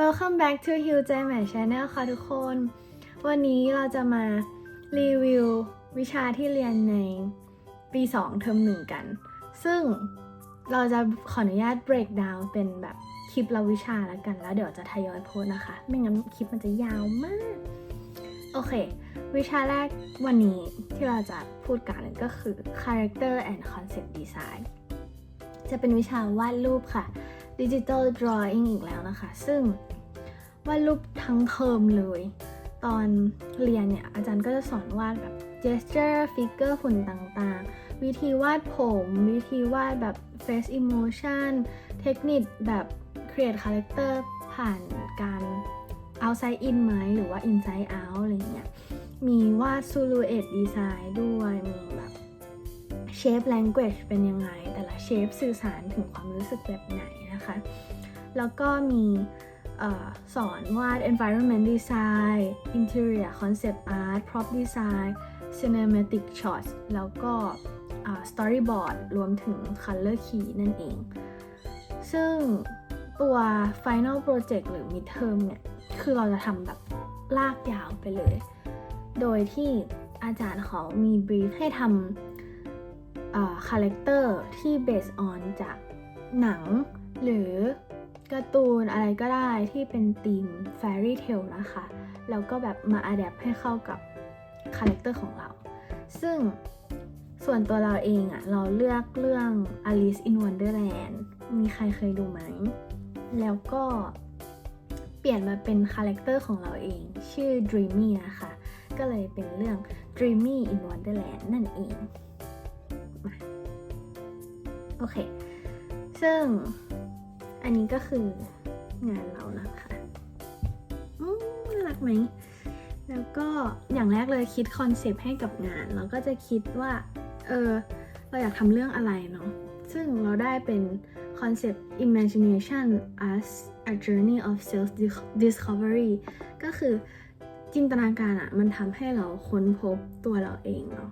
Welcome back to h i l j m a Channel ค่ะทุกคน วันนี้เราจะมารีวิววิชาที่เรียนในปี 2 เทอมหนึ่งกัน ซึ่งเราจะขออนุญาต break down เป็นแบบคลิปละวิชาแล้วกัน แล้วเดี๋ยวจะทยอยโพสนะคะ ไม่งั้นคลิปมันจะยาวมาก โอเค วิชาแรกวันนี้ที่เราจะพูดกันก็คือ Character and Concept Design จะเป็นวิชาวาดรูปค่ะ Digital Drawing อีกแล้วนะคะ ซึ่งวาดรูปทั้งเทอมเลย ตอนเรียนเนี่ย อาจารย์ก็จะสอนวาดแบบ gesture figure หุ่นต่างๆ วิธีวาดผม วิธีวาดแบบ face emotion เทคนิคแบบ create character ผ่านการ outside in ไหมหรือว่า inside out อะไรเงี้ย มีวาด silhouette design ด้วย มีแบบ shape language เป็นยังไง แต่ละ shape สื่อสารถึงความรู้สึกแบบไหน นะคะ แล้วก็มีออสอนวาด environment design interior concept art prop design cinematic shots แล้วก็ storyboard รวมถึง color key นั่นเอง ซึ่งตัว final project หรือ midterm เนี่ย คือเราจะทำแบบลากยาวไปเลย โดยที่อาจารย์เขามี brief ให้ทำคาแรคเตอร์ที่ based on จากหนัง หรือการ์ตูนอะไรก็ได้ที่เป็นธีม fairy tale นะคะ แล้วก็แบบมา adapt ให้เข้ากับคาแรคเตอร์ของเรา ซึ่งส่วนตัวเราเองอะเราเลือกเรื่อง Alice in Wonderland มีใครเคยดูไหม แล้วก็เปลี่ยนมาเป็นคาแรคเตอร์ของเราเอง ชื่อ Dreamy นะคะ ก็เลยเป็นเรื่อง Dreamy in Wonderland นั่นเอง โอเค ซึ่ง อันนี้ก็คืองานเรานะคะอืมน่ารักไหม แล้วก็อย่างแรกเลยคิดคอนเซปต์ให้กับงาน เราก็จะคิดว่า เออ เราอยากทำเรื่องอะไรเนาะ ซึ่งเราได้เป็นคอนเซปต์ imagination as a journey of self discovery ก็คือจินตนาการอะมันทำให้เราค้นพบตัวเราเองเนาะ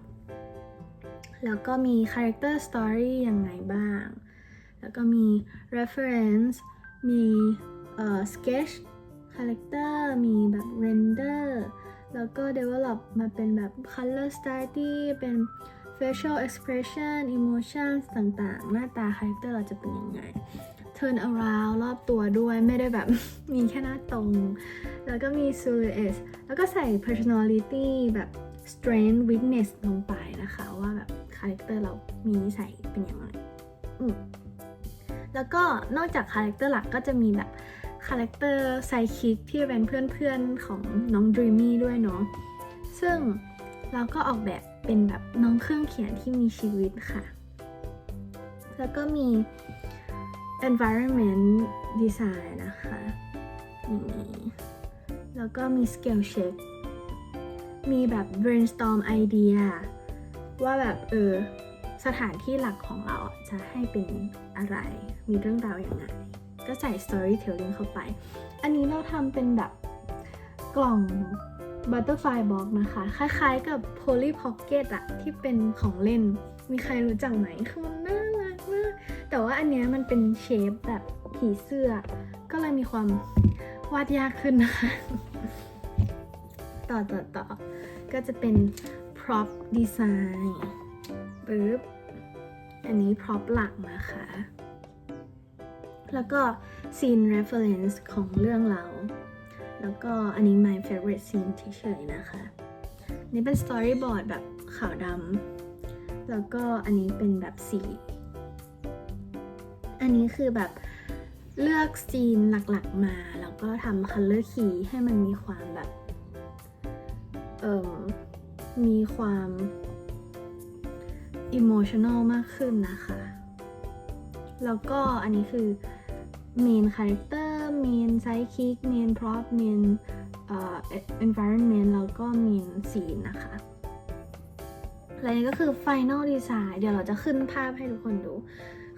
แล้วก็มี character story ยังไงบ้าง แล้วก็มี reference มีเอ่อ sketch character มีแบบ render แล้วก็ develop มาเป็นแบบ color study เป็น facial expression emotions ต่างๆ หน้าตา character เราจะเป็นยังไง turn around รอบตัวด้วยไม่ได้แบบ มีแค่หน้าตรง แล้วก็มี silhouette แล้วก็ใส่ personality แบบ strength weakness ลงไปนะคะ ว่าแบบ character เรามีนิสัยเป็นยังไงอืม แล้วก็นอกจาก character หลักก็จะมีแบบคาแรคเตอร์ไซคิกที่เป็นเพื่อนๆของน้อง Dreamy ด้วยเนาะซึ่งเราก็ออกแบบเป็นแบบน้องเครื่องเขียนที่มีชีวิตค่ะ แล้วก็มี environment design นะคะอย่างนี้แล้วก็มี scale check มีแบบ brainstorm idea ว่าแบบเออ สถานที่หลักของเราจะให้เป็นอะไร มีเรื่องราวอย่างไงก็ใส่ storytelling เข้าไป อันนี้เราทำเป็นแบบกล่อง butterfly box นะคะ คล้ายๆกับ polly pocket อะที่เป็นของเล่น มีใครรู้จักไหมคือมันน่ารักมาก แต่ว่าอันเนี้ยมันเป็นเชฟแบบผีเสื้อ ก็เลยมีความวาดยากขึ้นนะคะ ต่อต่อต่อก็จะเป็น prop design ปึ๊บ อันนี้ prop หลักนะคะ แล้วก็ scene reference ของเรื่องเรา แล้วก็อันนี้ my favorite scene เฉยๆนะคะ นี่เป็น storyboard แบบขาวดำ แล้วก็อันนี้เป็นแบบสี อันนี้คือแบบเลือกซีนหลักๆมา แล้วก็ทำ color key ให้มันมีความแบบ เอ่มมีความ emotional มากขึ้นนะคะ แล้วก็อันนี้คือ main character main sidekick main prop main เอ่อ environment แล้วก็ main scene นะคะและนี่ก็คือ final design เดี๋ยวเราจะขึ้นภาพให้ทุกคนดู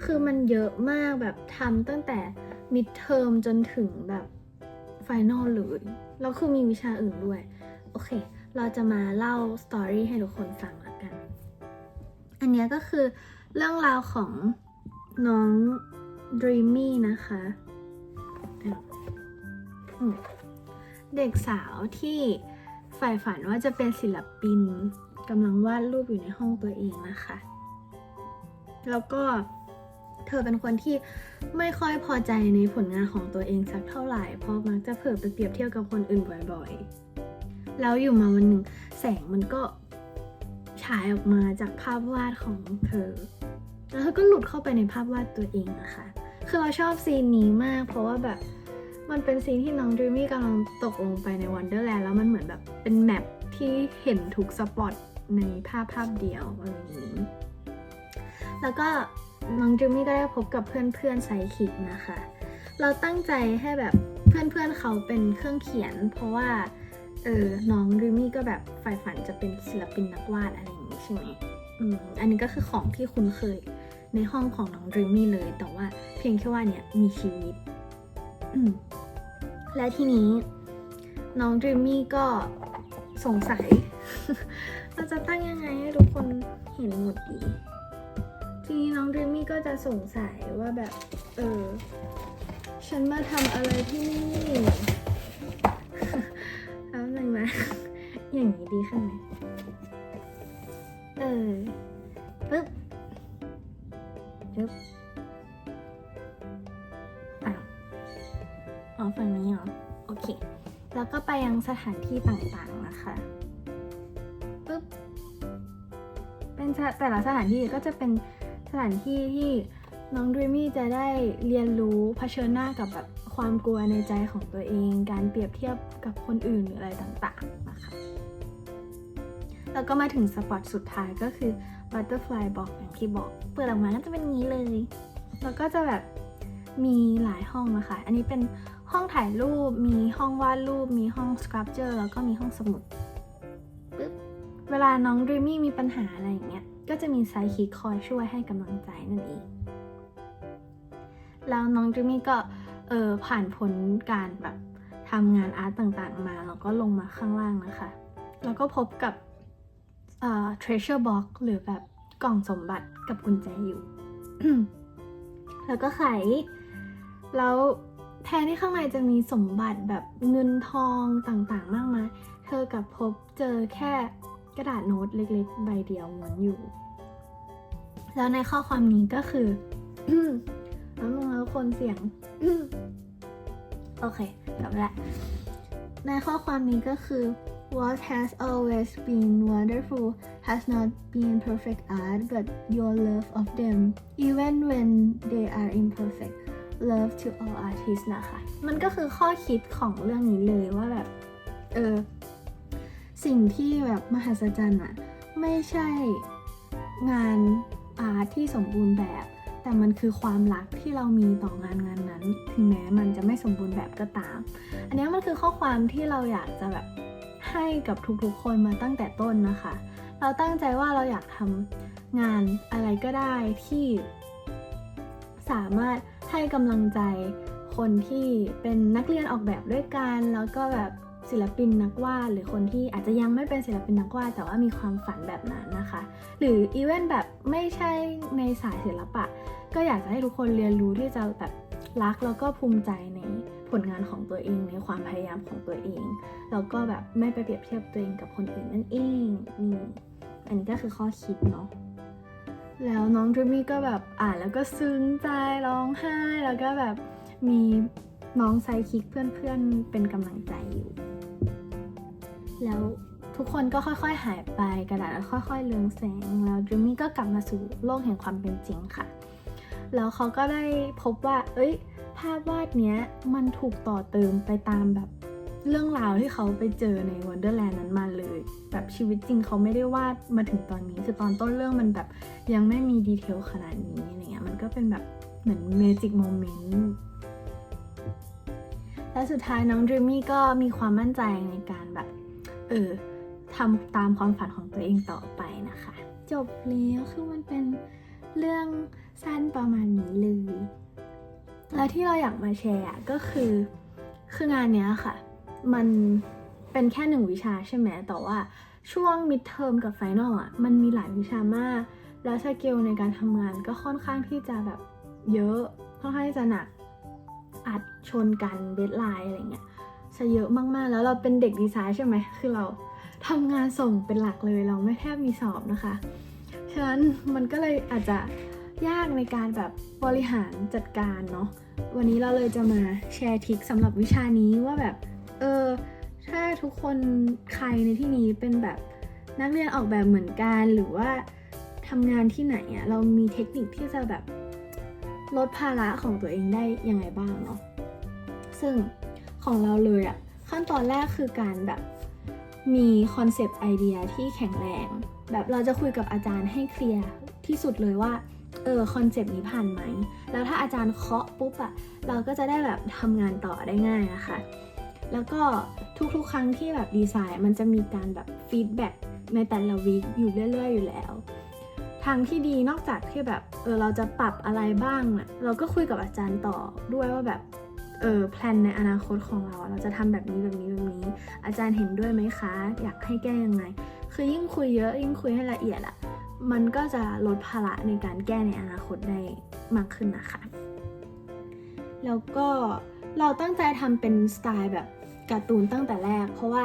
คือมันเยอะมากแบบทำตั้งแต่ mid term จนถึงแบบ final เลยแล้วคือมีวิชาอื่นด้วย โอเค เราจะมาเล่า story ให้ทุกคนฟังละกัน อันนี้ก็คือเรื่องราวของน้อง Dreamy นะคะ เด็กสาวที่ใฝ่ฝันว่าจะเป็นศิลปินกำลังวาดรูปอยู่ในห้องตัวเองนะคะ แล้วก็เธอเป็นคนที่ไม่ค่อยพอใจในผลงานของตัวเองสักเท่าไหร่ เพราะมักจะเผลอไปเปรียบเทียบกับคนอื่นบ่อยๆ แล้วอยู่มาวันหนึ่งแสงมันก็ ฉายออกมาจากภาพวาดของเธอ แล้วเธอก็หลุดเข้าไปในภาพวาดตัวเองนะคะ คือเราชอบซีนนี้มาก เพราะว่าแบบมันเป็นซีนที่น้องดรีมี่กำลังตกลงไปในวันเดอร์แลนด์แล้วมันเหมือนแบบเป็นแมปที่เห็นทุกสปอตในภาพภาพเดียวอะไรอย่างนี้ แล้วก็น้องดรีมี่ก็ได้พบกับเพื่อนๆไซคิกนะคะ เราตั้งใจให้แบบเพื่อนๆเขาเป็นเครื่องเขียน เพราะว่า เออ น้องรีมี่ก็แบบใฝ่ฝันจะเป็นศิลปินนักวาดอะไรอย่างนี้ใช่ไหมอืม อันนี้ก็คือของที่คุ้นเคย ในห้องของน้องรีมี่เลย แต่ว่าเพียงแค่ว่าเนี่ยมีชีวิต อืม และทีนี้ น้องรีมี่ก็สงสัย เราจะตั้งยังไงให้ทุกคนเห็นหมดดี ทีนี้น้องรีมี่ก็จะสงสัยว่าแบบ เออ ฉันมาทำอะไรที่นี่ อย่างนี้ดีขึ้นไหมเออปึ๊บปึ๊บอ้าวอ๋อฝั่งนี้เหรอ โอเค แล้วก็ไปยังสถานที่ต่างๆนะคะปึ๊บเป็นแต่ละสถานที่ก็จะเป็นสถานที่ที่น้องดรีมี่จะได้เรียนรู้เผชิญหน้ากับแบบความกลัวในใจของตัวเอง การเปรียบเทียบกับคนอื่นหรืออะไรต่างๆนะคะ แล้วก็มาถึงสปอตสุดท้ายก็คือ Butterfly Box อย่างที่บอก เปิดออกมาก็จะเป็นงี้เลย แล้วก็จะแบบมีหลายห้องนะคะ อันนี้เป็นห้องถ่ายรูป มีห้องวาดรูป มีห้อง sculpture แล้วก็มีห้องสมุดปึ๊บ เวลาน้องดรีมี่มีปัญหาอะไรอย่างเงี้ย ก็จะมีไซคิคอยช่วยให้กำลังใจนั่นเอง แล้วน้องดรีมี่ก็เออผ่านพ้นการแบบทำงานอาร์ตต่างๆมา แล้วก็ลงมาข้างล่างนะคะ แล้วก็พบกับ treasure box หรือแบบกล่องสมบัติกับกุญแจอยู่ แล้วก็ไข แล้วแทนที่ข้างในจะมีสมบัติแบบเงินทองต่างๆ มากมาย เธอกับพบเจอแค่กระดาษโน้ตเล็กๆ ใบเดียวม้วนอยู่ แล้วในข้อความนี้ก็คือแล้วมึงแล้วคนเสียง โอเคจบละในข้อความนี้ก็คือ What has always been wonderful has not been perfect art but your love of them even when they are imperfect love to all artists นะคะ มันก็คือข้อคิดของเรื่องนี้เลยว่าแบบ เออ สิ่งที่แบบมหัศจรรย์อะไม่ใช่งานอาร์ตที่สมบูรณ์แบบ แต่มันคือความรักที่เรามีต่องานงานนั้น ถึงแม้มันจะไม่สมบูรณ์แบบก็ตาม อันนี้มันคือข้อความที่เราอยากจะแบบ ให้กับทุกๆคนมาตั้งแต่ต้นนะคะ เราตั้งใจว่าเราอยากทำงานอะไรก็ได้ที่ สามารถให้กำลังใจคนที่เป็นนักเรียนออกแบบด้วยกัน แล้วก็แบบศิลปินนักวาดหรือคนที่อาจจะยังไม่เป็นศิลปินนักวาดแต่ว่ามีความฝันแบบนั้นนะคะ หรืออีเวนต์แบบไม่ใช่ในสายศิลปะ ก็อยากจะให้ทุกคนเรียนรู้ที่จะแบบรักแล้วก็ภูมิใจใน ผลงานของตัวเองในความพยายามของตัวเอง แล้วก็แบบไม่ไปเปรียบเทียบตัวเองกับคนอื่นนั่นเองนี่อันนี้ก็คือข้อคิดเนาะแล้วน้องดรีมี่ก็แบบอ่านแล้วก็ซึ้งใจร้องไห้ แล้วก็แบบมีน้องไซคิกเพื่อนๆเป็นกำลังใจอยู่ แล้วทุกคนก็ค่อยๆหายไปกระดาษก็ค่อยๆเลืองแสง แล้วดรีมี่ก็กลับมาสู่โลกแห่งความเป็นจริงค่ะ แล้วเขาก็ได้พบว่า เอ้ยาพวาดเนี้ยมันถูกต่อเติมไปตามแบบเรื่องราวที่เขาไปเจอในวันเดอร์แลนด์นั้นมาเลย แบบชีวิตจริงเขาไม่ได้วาดมาถึงตอนนี้ คือตอนต้นเรื่องมันแบบยังไม่มีดีเทลขนาดนี้อะไรเงี้ยมันก็เป็นแบบเหมือนเมจิกโมเมนต์และสุดท้ายน้องดรีมี่ก็มีความมั่นใจในการแบบ เออทำตามความฝันของตัวเองต่อไปนะคะ จบแล้วคือมันเป็นเรื่องสั้นประมาณนี้เลย แล้วที่เราอยากมาแชร์ก็คือ คืองานเนี้ยค่ะ มันเป็นแค่หนึ่งวิชาใช่ไหมแต่ว่าช่วงมิดเทอมกับไฟนอลอะ มันมีหลายวิชามาก แล้วสเกลในการทำงานก็ค่อนข้างที่จะแบบเยอะ ค่อนข้างที่จะหนัก อัดชนกันเดทไลน์อะไรเงี้ยซะเยอะมากๆ แล้วเราเป็นเด็กดีไซน์ใช่ไหม คือเราทำงานส่งเป็นหลักเลย เราไม่แทบมีสอบนะคะ ฉะนั้นมันก็เลยอาจจะ ยากในการแบบบริหารจัดการเนาะวันนี้เราเลยจะมาแชร์ทิคสำหรับวิชานี้ว่าแบบ เออ ถ้าทุกคนใครในที่นี้เป็นแบบนักเรียนออกแบบเหมือนกันหรือว่าทำงานที่ไหนอะเรามีเทคนิคที่จะแบบลดภาระของตัวเองได้ยังไงบ้างเนาะซึ่งของเราเลยอะขั้นตอนแรกคือการแบบมีคอนเซปต์ไอเดียที่แข็งแรง แบบเราจะคุยกับอาจารย์ให้เคลียร์ที่สุดเลยว่า เออคอนเซปต์นี้ผ่านไหม แล้วถ้าอาจารย์เคาะปุ๊บอะเราก็จะได้แบบทำงานต่อได้ง่ายนะคะ แล้วก็ทุกๆ ครั้งที่แบบดีไซน์มันจะมีการแบบฟีดแบ็กในแต่ละวีคอยู่เรื่อย ๆ อยู่แล้ว ทางที่ดีนอกจากที่แบบเออเราจะปรับอะไรบ้างอะเราก็คุยกับอาจารย์ต่อด้วยว่าแบบเออแพลนในอนาคตของเรา เราจะทำแบบนี้แบบนี้แบบนี้ อาจารย์เห็นด้วยไหมคะ อยากให้แก้ยังไง คือยิ่งคุยเยอะยิ่งคุยให้ละเอียดอะ มันก็จะลดภาระในการแก้ในอนาคตได้มากขึ้นนะคะ แล้วก็เราตั้งใจทำเป็นสไตล์แบบการ์ตูนตั้งแต่แรก เพราะว่า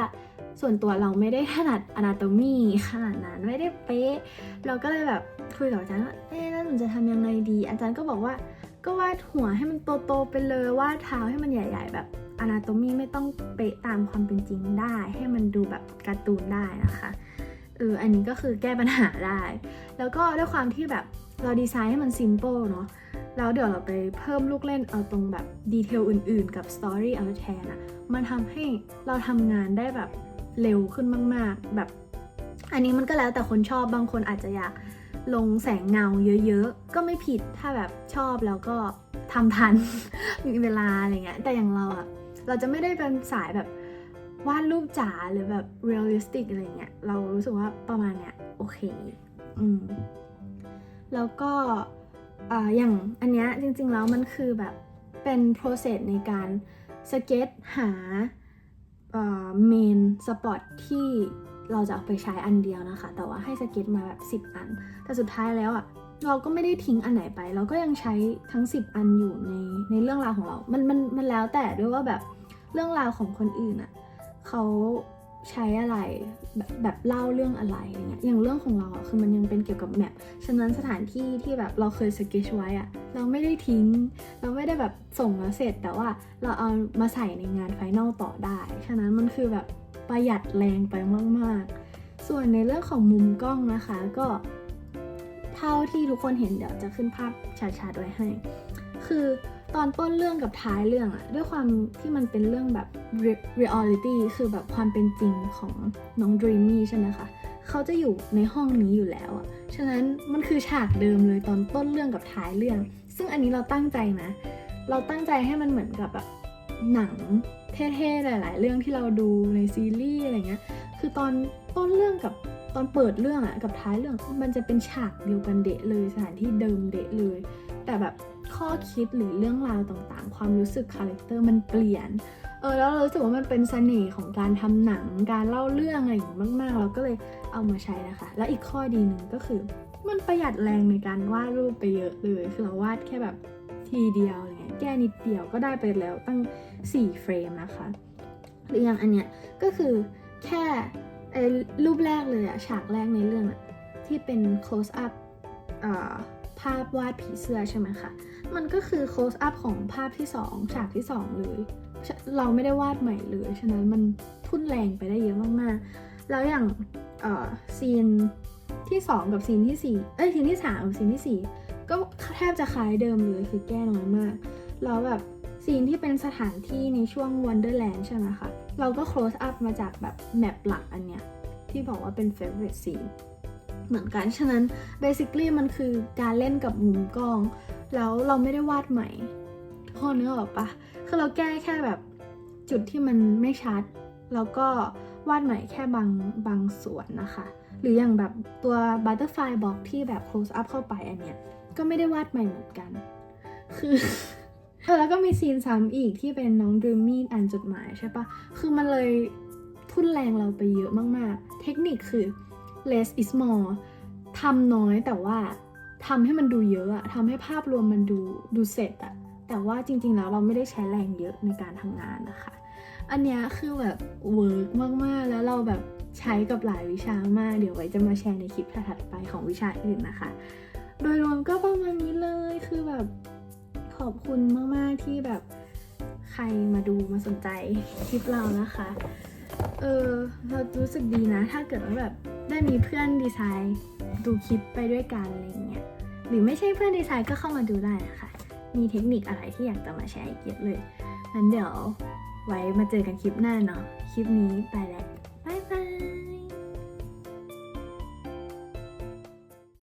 ส่วนตัวเราไม่ได้ถนัดอนาโตมีขนาดนั้นไม่ได้เป๊ะ เราก็เลยแบบคุยกับอาจารย์ว่าเอ๊ะแล้วหนูจะทำยังไงดี อาจารย์ก็บอกว่าก็วาดหัวให้มันโตๆไปเลยวาดเท้าให้มันใหญ่ ๆ แบบอนาโตมีไม่ต้องเป๊ะตามความเป็นจริงได้ ให้มันดูแบบการ์ตูนได้นะคะ เอออันนี้ก็คือแก้ปัญหาได้ แล้วก็ด้วยความที่แบบเราดีไซน์ให้มันซิมเ l ิลเนาะแล้วเดี๋ยวเราไปเพิ่มลูกเล่นเอาตรงแบบดีเทลอื่นๆ กับสตอรี่เอาแทนอะมันทำให้เราทำงานได้แบบเร็วขึ้นมาก ๆ แบบ อันนี้มันก็แล้วแต่คนชอบบางคนอาจจะอยากลงแสงเงาเยอะๆ ก็ไม่ผิดถ้าแบบชอบแล้วก็ทำทัน มีเวลาอะไรเงี้ยแต่อย่างเราอะเราจะไม่ได้เป็นสายแบบ วาดรูปจ๋าหรือแบบเรียลลิสติกอะไรเงี้ยเรารู้สึกว่าประมาณเนี้ยโอเคอืมแล้วก็อ่าอย่างอันเนี้ยจริงๆแล้วมันคือแบบเป็น process ในการสเก็ตหาเมนสปอตที่เราจะเอาไปใช้อันเดียวนะคะ แต่ว่าให้สเก็ตมาแบบ 10 อัน แต่สุดท้ายแล้วอะ่ะเราก็ไม่ได้ทิ้งอันไหนไป เราก็ยังใช้ทั้ง 10 อันอยู่ในในเรื่องราวของเรา มันมันมันแล้วแต่ด้วยว่าแบบเรื่องราวของคนอื่นอะ่ะ เขาใช้อะไรแบบแบบเล่าเรื่องอะไรอะไรเงี้ยอย่างเรื่องของเราอะคือมันยังเป็นเกี่ยวกับแมปฉะนั้นสถานที่ที่แบบเราเคยสเก็ตไว้อะเราไม่ได้ทิ้ง เราไม่ได้แบบส่งแล้วเสร็จ แต่ว่าเราเอามาใส่ในงานไฟนอลต่อได้ ฉะนั้นมันคือแบบประหยัดแรงไปมาก ๆ ส่วนในเรื่องของมุมกล้องนะคะก็ เท่าที่ทุกคนเห็นเดี๋ยวจะขึ้นภาพชัดๆไว้ให้ คือ ตอนต้นเรื่องกับท้ายเรื่องอะด้วยความที่มันเป็นเรื่องแบบ reality คือแบบความเป็นจริงของน้อง Dreamy ใช่ไหมคะเขาจะอยู่ในห้องนี้อยู่แล้วอะฉะนั้นมันคือฉากเดิมเลยตอนต้นเรื่องกับท้ายเรื่อง ซึ่งอันนี้เราตั้งใจนะ เราตั้งใจให้มันเหมือนกับแบบหนังเท่ๆหลาย ๆ เรื่องที่เราดูในซีรีส์อะไรเงี้ย คือตอนต้นเรื่องกับตอนเปิดเรื่องอะกับท้ายเรื่องมันจะเป็นฉากเดียวกันเดะเลยสถานที่เดิมเดะเลย แต่แบบ ข้อคิดหรือเรื่องราวต่างๆ ความรู้สึกคาแรคเตอร์มันเปลี่ยนเออแล้วเรารู้สึกว่ามันเป็นเสน่ห์ของการทำหนังการเล่าเรื่องอะไรอย่างมากๆ เราก็เลยเอามาใช้นะคะ แล้วอีกข้อดีหนึ่งก็คือ มันประหยัดแรงในการวาดรูปไปเยอะเลยคือเราวาดแค่แบบทีเดียวอะไรเงี้ยแก้นิดเดียวก็ได้ไปแล้วตั้ง 4 เฟรมนะคะหรืออย่างอันเนี้ยก็คือแค่ไอ้รูปแรกเลยอะฉากแรกในเรื่องอะที่เป็น close up ภาพวาดผีเสื้อใช่ไหมคะ มันก็คือ close up ของภาพที่2ฉากที่ 2 เลย เราไม่ได้วาดใหม่เลย ฉะนั้นมันทุ่นแรงไปได้เยอะมากๆ แล้วอย่างเอ่อซีนที่ 2 กับซีนที่4เอ้ยซีนที่3กับซีนที่ 4 ก็แทบจะคล้ายเดิมเลยคือแก้น้อยมาก แล้วแบบซีนที่เป็นสถานที่ในช่วง Wonderland ใช่ไหมคะ เราก็ close up มาจากแบบแมปหลักอันเนี้ยที่บอกว่าเป็น favorite scene เหมือนกัน ฉะนั้น basically มันคือการเล่นกับมุมกล้อง แล้วเราไม่ได้วาดใหม่ทุกคนนึกออกปะคือเราแก้แค่แบบจุดที่มันไม่ชัด แล้วก็วาดใหม่แค่บางบางส่วนนะคะ หรืออย่างแบบตัว butterfly box ที่แบบ close up เข้าไปอันเนี้ย ก็ไม่ได้วาดใหม่เหมือนกัน คือแล้วก็มีซีนซ้ำอีกที่เป็นน้องด r มมี่อ่านจดหมายใช่ปะคือมันเลยทุ่นแรงเราไปเยอะมาก ๆ เทคนิคคือ less is more ทำน้อยแต่ว่า ทำให้มันดูเยอะอะทำให้ภาพรวมมันดูดูเสร็จอะแต่ว่าจริงๆแล้วเราไม่ได้ใช้แรงเยอะในการทำงานนะคะ อันเนี้ยคือแบบเวิร์กมากๆ แล้วเราแบบใช้กับหลายวิชามาก เดี๋ยวไว้จะมาแชร์ในคลิปถัดไปของวิชาอื่นนะคะ โดยรวมก็ประมาณนี้เลย คือแบบขอบคุณมากๆที่แบบใครมาดูมาสนใจคลิปเรานะคะ เออเรารู้สึกดีนะ ถ้าเกิดว่าแบบได้มีเพื่อนดีไซน์ดูคลิปไปด้วยกันอะไรอย่างเงี้ย หรือไม่ใช่เพื่อนดีไซน์ก็เข้ามาดูได้นะคะ มีเทคนิคอะไรที่อยากจะมาแชร์อีกเยอะเลยงั้นเดี๋ยวไว้มาเจอกันคลิปหน้าเนาะ คลิปนี้ไปแล้ว